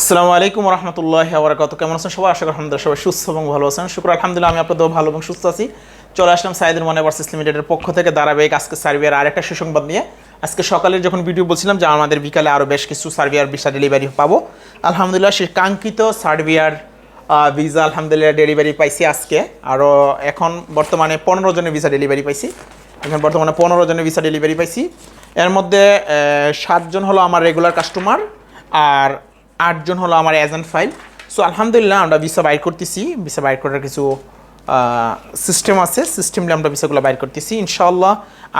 আসসালামু আলাইকুম রহমতুল্লাহ আবরাকাত কেমন আছেন সবাই? আশা করি আলহামদুলিল্লাহ সবাই সুস্থ এবং ভালো আছেন। শুক্র, আলহামদুলিল্লাহ, আমি আপনাদের ভালো এবং সুস্থ আছি। চলে আসলাম সাইদুর মানে ভার্সেস লিমিটেডের পক্ষ থেকে ধারাবাহিক আজকে সার্বিয়ার আরেকটা সুসংবাদ নিয়ে। আজকে সকালে যখন ভিডিও বলছিলাম যে আমাদের বিকালে আরও বেশ কিছু সার্বিয়ার ভিসা ডেলিভারি পাবো। আলহামদুলিল্লাহ সেই কাঙ্ক্ষিত সার্বিয়ার ভিসা আলহামদুলিল্লাহ ডেলিভারি পাইছি আজকে। আরও এখন বর্তমানে পনেরো জনের ভিসা ডেলিভারি পাইছি। এখন বর্তমানে পনেরো জনের ভিসা ডেলিভারি পাইছি। এর মধ্যে সাতজন হলো আমার রেগুলার কাস্টমার আর আটজন হলো আমার এজেন্ট ফাইল সো আলহামদুলিল্লাহ আমরা ভিসা বাইর করতেছি। ভিসা বাইর করার কিছু সিস্টেম আছে। সিস্টেমে আমরা ভিসাগুলো বাইর করতেছি। ইনশাল্লাহ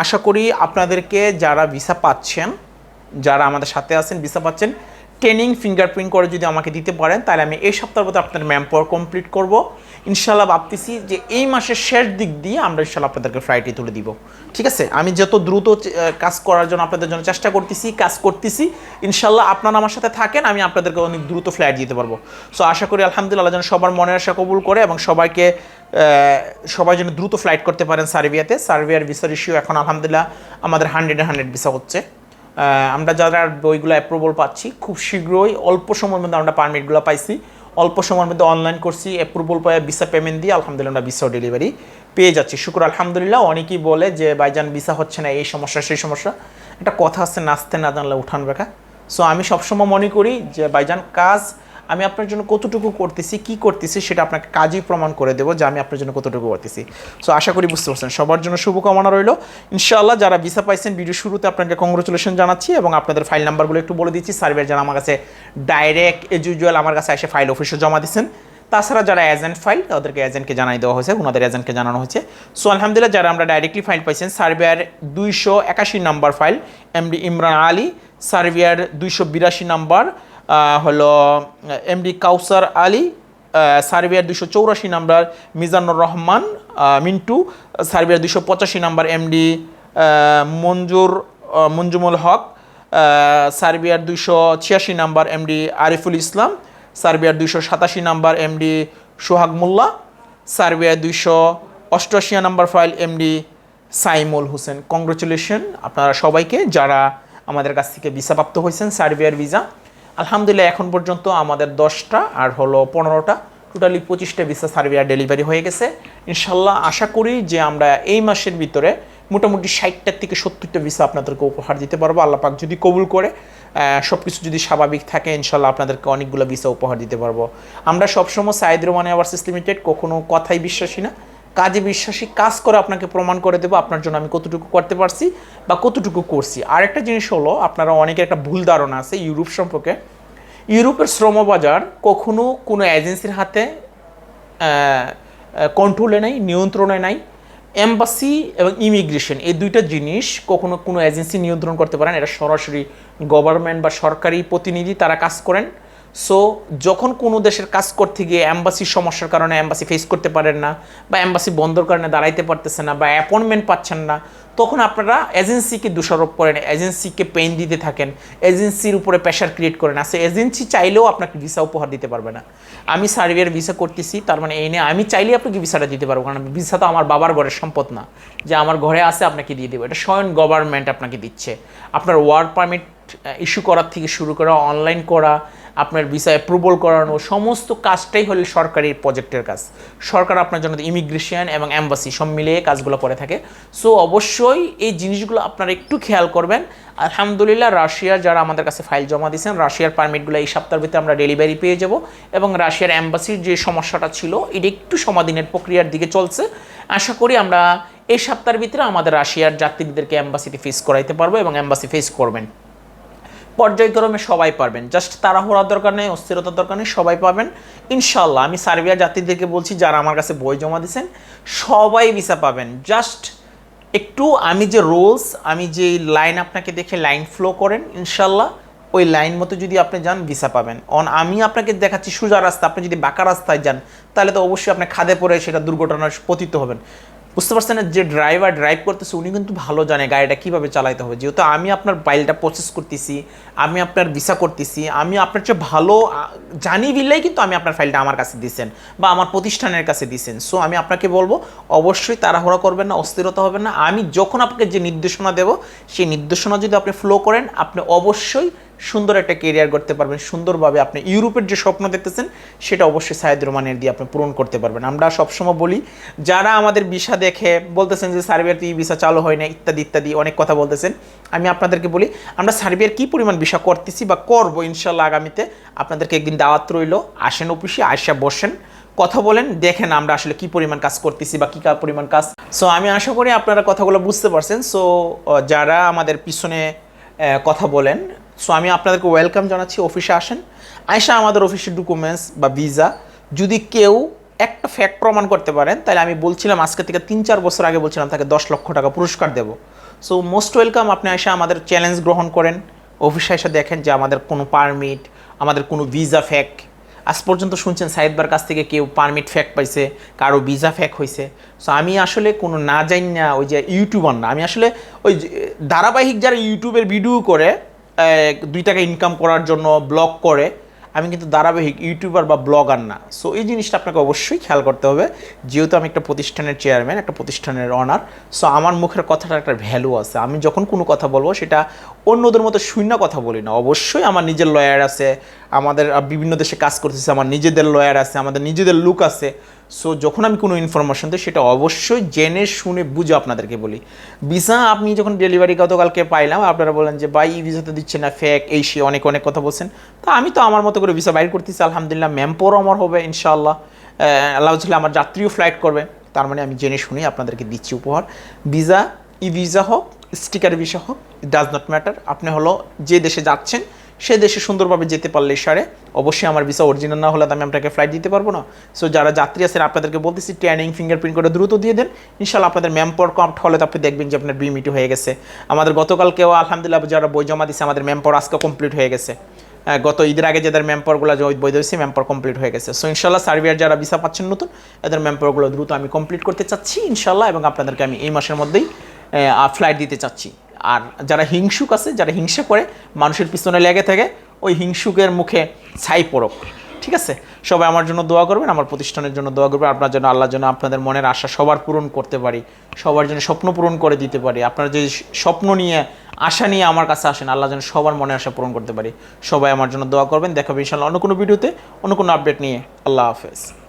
আশা করি আপনাদেরকে যারা ভিসা পাচ্ছেন, যারা আমাদের সাথে আছেন ভিসা পাচ্ছেন ট্রেনিং ফিঙ্গারপ্রিন্ট করে যদি আমাকে দিতে পারেন, তাহলে আমি এই সপ্তাহের মধ্যে আপনার ম্যাম পাওয়ার কমপ্লিট করব। ইনশাল্লাহ ভাবতেছি যে এই মাসের শেষ দিক দিয়ে আমরা ইনশাল্লাহ আপনাদেরকে ফ্লাইটে তুলে দিব। ঠিক আছে? আমি যত দ্রুত কাজ করার জন্য আপনাদের জন্য চেষ্টা করতেছি, কাজ করতেছি ইনশাল্লাহ আপনারা আমার সাথে থাকেন, আমি আপনাদেরকে অনেক দ্রুত ফ্লাইট দিতে পারব। সো আশা করি আলহামদুলিল্লাহ যেন সবার মনের আশা কবুল করে এবং সবাইকে সবাই যেন দ্রুত ফ্লাইট করতে পারেন সার্বিয়াতে। সার্বিয়ার ভিসার ইস্যু এখন আলহামদুলিল্লাহ আমাদের হান্ড্রেড হান্ড্রেড ভিসা হচ্ছে। আমরা যারা বইগুলো অ্যাপ্রুভাল পাচ্ছি, খুব শীঘ্রই অল্প সময়ের মধ্যে আমরা পারমিটগুলো পাইছি। অল্প সময়ের মধ্যে অনলাইন করছি অ্যাপ্রুভাল পাওয়া ভিসা পেমেন্ট দিয়ে আলহামদুলিল্লাহ আমরা ভিসা ডেলিভারি পেয়ে যাচ্ছি। শুক্র আলহামদুলিল্লাহ, অনেকেই বলে যে বাইজান ভিসা হচ্ছে না, এই সমস্যা, সেই সমস্যা। একটা কথা আছে, নাচতে না জানলে উঠান রাখা সো আমি সবসময় মনে করি যে বাইজান কাজ আমি আপনার জন্য কতটুকু করতেছি, কি করতেছি সেটা আপনাকে কাজই প্রমাণ করে দেবো যে আমি আপনার জন্য কতটুকু করতেছি। সো আশা করি বুঝতে পারছেন। সবার জন্য শুভকামনা রইল। ইনশাআল্লাহ যারা ভিসা পাইছেন ভিডিও শুরুতে আপনাকে কংগ্রেচুলেশন জানাচ্ছি এবং আপনাদের ফাইল নাম্বারগুলো একটু বলে দিচ্ছি। সার্ভের যারা আমার কাছে ডাইরেক্ট এজ ইউজুয়াল আমার কাছে এসে ফাইল অফিসে জমা দিচ্ছেন তাছাড়া যারা এজেন্ট ফাইল তাদেরকে এজেন্টকে জানাই দেওয়া হয়েছে, ওনাদের এজেন্টকে জানানো হয়েছে। সো আলহামদুলিল্লাহ, যারা আমরা ডাইরেক্টলি ফাইল পাইছেন সার্ভেয়ার দুইশো একাশি number file MD Imran Ali surveyor দুইশো বিরাশি নাম্বার হলো এমডি কাউসার আলী সার্ভিয়ার দুশো চৌরাশি নাম্বার মিজানুর রহমান মিন্টু সার্ভিয়ার দুশো পঁচাশি নাম্বার এমডি মঞ্জুর মঞ্জুমুল হক সার্বিয়ার দুইশো ছিয়াশি নাম্বার এমডি আরিফুল ইসলাম, সার্বিয়ার দুইশো সাতাশি নাম্বার এমডি সোহাগ মোল্লা, সার্বিয়ার দুইশো অষ্টআশি number file MD Saimul Hossain. Congratulation আপনারা সবাইকে যারা আমাদের কাছ থেকে ভিসা প্রাপ্ত হয়েছেন সার্বিয়ার ভিসা। আলহামদুলিল্লাহ, এখন পর্যন্ত আমাদের দশটা আর হলো পনেরোটা। টোটালি পঁচিশটা ভিসা সার্বিয়ার ডেলিভারি হয়ে গেছে। ইনশাল্লাহ আশা করি যে আমরা এই মাসের ভিতরে মোটামুটি ষাটটার থেকে সত্তরটা ভিসা আপনাদেরকে উপহার দিতে পারব। আল্লাহ পাক যদি কবুল করে সব কিছু যদি স্বাভাবিক থাকে ইনশাল্লাহ আপনাদেরকে অনেকগুলো ভিসা উপহার দিতে পারব। আমরা সবসময় সাইদ রোমানি আওয়ার্সিস লিমিটেড, কখনো কথাই বিশ্বাসী না। কাজে বিশ্বাসী কাজ করে আপনাকে প্রমাণ করে দেবো আপনার জন্য আমি কতটুকু করতে পারছি বা কতটুকু করছি। আরেকটা জিনিস হলো, আপনারা অনেকের একটা ভুল ধারণা আছে ইউরোপ সম্পর্কে। ইউরোপের শ্রমবাজার কখনো কোনো এজেন্সির হাতে কন্ট্রোলে নাই, নিয়ন্ত্রণে নাই। এম্বাসি এবং ইমিগ্রেশন এই দুইটা জিনিস কখনো কোনো এজেন্সি নিয়ন্ত্রণ করতে পারেন এটা সরাসরি গভর্নমেন্ট বা সরকারি প্রতিনিধি তারা কাজ করেন। সো যখন কোনো দেশের কাজ করতে গিয়ে অ্যাম্বাসির সমস্যার কারণে অ্যাম্বাসি ফেস করতে পারেন না, বা অ্যাম্বাসি বন্ধর কারণে দাঁড়াইতে পারতেছে না, বা অ্যাপয়েন্টমেন্ট পাচ্ছেন না, তখন আপনারা এজেন্সিকে দোষারোপ করেন এজেন্সিকে পেন দিতে থাকেন এজেন্সির উপরে প্রেশার ক্রিয়েট করেন। আসলে এজেন্সি চাইলেও আপনাকে ভিসা উপহার দিতে পারবে না। আমি সার্বিয়ার ভিসা করতেছি, তার মানে এই নিয়ে আমি চাইলেই আপনাকে ভিসাটা দিতে পারব, কারণ ভিসা তো আমার বাবার ঘরের সম্পদ না। যে আমার ঘরে আছে, আপনাকে দিয়ে দেবো। এটা স্বয়ং গভর্নমেন্ট আপনাকে দিচ্ছে। আপনার ওয়ার্ক পারমিট ইস্যু করার থেকে শুরু করা অনলাইন করা, আপনার ভিসা অ্যাপ্রুভাল করানো, সমস্ত কাজটাই হলো সরকারি প্রজেক্টের কাজ। সরকার আপনার জন্য ইমিগ্রেশন এবং অ্যাম্বাসি সব মিলিয়ে কাজগুলো করে থাকে। সো অবশ্যই এই জিনিসগুলো আপনারা একটু খেয়াল করবেন। আলহামদুলিল্লাহ রাশিয়ার যারা আমাদের কাছে ফাইল জমা দিয়েছেন, রাশিয়ার পারমিটগুলো এই সপ্তাহের ভিতরে আমরা ডেলিভারি পেয়ে যাব এবং রাশিয়ার অ্যাম্বাসির যে সমস্যাটা ছিল, এটা একটু সমাধানের প্রক্রিয়ার দিকে চলছে। আশা করি আমরা এই সপ্তাহের ভিতরে আমাদের রাশিয়ার যাত্রীদেরকে অ্যাম্বাসিতে ফেস করাইতে পারব এবং অ্যাম্বাসি ফেস করবেন। পর্যায়ক্রমে সবাই পারবেন। জাস্ট তাড়াহুড়ার দরকার নেই, অস্থিরতার দরকার নেই, সবাই পাবেন। ইনশাল্লাহ আমি সার্বিয়া যাত্রীদেরকে বলছি, যারা আমার কাছে বই জমা দিয়েছেন, সবাই ভিসা পাবেন। জাস্ট একটু আমি যে রোলস আমি যে লাইন আপনাকে দেখে লাইন ফ্লো করেন ইনশাল্লাহ ওই লাইন মতো যদি আপনি যান ভিসা পাবেন। অন আমি আপনাকে দেখাচ্ছি সোজা রাস্তা, আপনি যদি বাঁকা রাস্তায় যান, তাহলে তো অবশ্যই আপনি খাদে পড়ে সেটা দুর্ঘটনার পতিত হবেন। বুঝতে পারছেন যে ড্রাইভার ড্রাইভ করতেছে, উনি কিন্তু ভালো জানে গাড়িটা কীভাবে চালাইতে হবে। যেহেতু আমি আপনার বাইলটা প্রসেস করতেছি, আমি আপনার ভিসা করতেছি, আমি আপনার চেয়ে ভালো জানি বিললেই কিন্তু আমি আপনার ফাইলটা আমার কাছে দিচ্ছেন বা আমার প্রতিষ্ঠানের কাছে দিচ্ছেন সো আমি আপনাকে বলব, অবশ্যই তাড়াহুড়া করবেন না, অস্থিরতা হবে না। আমি যখন আপনাকে যে নির্দেশনা দেব, সেই নির্দেশনা যদি আপনি ফ্লো করেন, আপনি অবশ্যই সুন্দর একটা কেরিয়ার করতে পারবেন, সুন্দরভাবে আপনি ইউরোপের যে স্বপ্ন দেখতেছেন, সেটা অবশ্যই সাইদ রোমানের দিয়ে আপনি পূরণ করতে পারবেন। আমরা সবসময় বলি, যারা আমাদের ভিসা দেখে বলতেছেন যে সার্বিয়ার ই ভিসা চালু হয় না, ইত্যাদি ইত্যাদি, অনেক কথা বলতেছেন। আমি আপনাদেরকে বলি, আমরা সার্বিয়ার কী পরিমাণ ভিসা করতেছি বা করব ইনশাল্লাহ আগামীতে, আপনাদেরকে একদিন দাওয়াত রইল। আসেন অফিসে আসা বসেন, কথা বলেন, দেখেন আমরা আসলে কি পরিমাণ কাজ করতেছি বা কী পরিমাণ কাজ। সো আমি আশা করি আপনারা কথাগুলো বুঝতে পারছেন। সো যারা আমাদের পিছনে কথা বলেন। সো আমি আপনাদেরকে ওয়েলকাম জানাচ্ছি, অফিসে আসেন। আয়সা আমাদের অফিসের ডকুমেন্টস বা ভিসা যদি কেউ একটা ফ্যাক্ট প্রমাণ করতে পারেন, তাহলে আমি বলছিলাম আজকে থেকে তিন চার বছর আগে বলছিলাম তাকে দশ লক্ষ টাকা পুরস্কার দেব। সো মোস্ট ওয়েলকাম আপনি আয়সা আমাদের চ্যালেঞ্জ গ্রহণ করেন। অফিসে এসে দেখেন যে আমাদের কোনো পারমিট আমাদের কোনো ভিসা ফ্যাক্ট আজ পর্যন্ত শুনছেন সাইদবার কাছ থেকে কেউ পারমিট ফ্যাক পাইছে, কারও ভিসা ফ্যাক হয়েছে সো আমি আসলে কোনো না জানি না ওই যে ইউটিউবার না, আমি আসলে ওই ধারাবাহিক যারা ইউটিউবের ভিডিও করে দুই টাকা ইনকাম করার জন্য ব্লগ করে আমি কিন্তু ধারাবাহিক ইউটিউবার বা ব্লগার না। সো এই জিনিসটা আপনাকে অবশ্যই খেয়াল করতে হবে। যেহেতু আমি একটা প্রতিষ্ঠানের চেয়ারম্যান একটা প্রতিষ্ঠানের অনার সো আমার মুখের কথাটা একটা ভ্যালু আছে। আমি যখন কোনো কথা বলব, সেটা অন্যদের মতো শূন্য কথা বলি না। অবশ্যই আমার নিজের লয়ার আছে, আমাদের বিভিন্ন দেশে কাজ করতেছে, আমার নিজেদের লয়ার আছে, আমাদের নিজেদের লুক আছে। সো যখন আমি কোনো ইনফরমেশন দিই, সেটা অবশ্যই জেনে শুনে বুঝে আপনাদেরকে বলি। ভিসা আপনি যখন ডেলিভারি গতকালকে পাইলাম, আপনারা বলেন যে, ভাই ভিসা তো দিচ্ছে না ফেক এই সে অনেক অনেক কথা বলছেন। তো আমি তো আমার মতো করে ভিসা বাইর করতেছি, আলহামদুলিল্লাহ। ম্যাম্পোরও আমার হবে, ইনশাআল্লাহ। আল্লাহ ছিল আমার যাত্রীও ফ্লাইট করবে। তার মানে আমি জেনে শুনেই আপনাদেরকে দিচ্ছি উপহার। ভিসা ই ভিসা হোক স্টিকার ভিসা হোক ডাজ নট ম্যাটার আপনি হলো যে দেশে যাচ্ছেন সে দেশে সুন্দরভাবে যেতে পারলে সারে। অবশ্যই আমার ভিসা অরিজিনাল না হলে আমি আপনাকে ফ্লাইট দিতে পারব না। সো যারা যাত্রী আছেন, আপনাদেরকে বলতেছি ট্যানিং ফিঙ্গারপ্রিন্ট করে দ্রুত দিয়ে দেন। ইনশাল্লাহ আপনাদের ম্যাম্পর কম্প হলে তো আপনি দেখবেন যে আপনার বিমিটি হয়ে গেছে। আমাদের গতকালকেও আলহামদুলিল্লাহ যারা বই জমা দিচ্ছে আমাদের ম্যাম্পর আজকে কমপ্লিট হয়ে গেছে। গত ঈদের আগে যাদের ম্যাম্পরগুলো বই দিয়েছি ম্যাম্পর কমপ্লিট হয়ে গেছে। সো ইনশাল্লাহ সার্বিয়ার যারা ভিসা পাচ্ছেন নতুন, এদের ম্যাম্পরগুলো দ্রুত আমি কমপ্লিট করতে চাচ্ছি ইনশাল্লাহ এবং আপনাদেরকে আমি এই মাসের মধ্যেই ফ্লাইট দিতে চাচ্ছি। আর যারা হিংসুক আছে, যারা হিংসা করে, মানুষের পিছনে লেগে থাকে, ওই হিংসুকের মুখে ছাই পড়ক ঠিক আছে? সবাই আমার জন্য দোয়া করবেন, আমার প্রতিষ্ঠানের জন্য দোয়া করবেন, আপনার জন্য, আল্লাহর জন্য আপনাদের মনের আশা সবার পূরণ করতে পারি, সবার জন্য স্বপ্ন পূরণ করে দিতে পারি। আপনারা যে স্বপ্ন নিয়ে, আশা নিয়ে আমার কাছে আসেন আল্লাহ যেন সবার মনের আশা পূরণ করতে পারি। সবাই আমার জন্য দোয়া করবেন, দেখাবে ইনশাল্লাহ অন্য কোনো ভিডিওতে, অন্য কোনো আপডেট নিয়ে। আল্লাহ হাফেজ।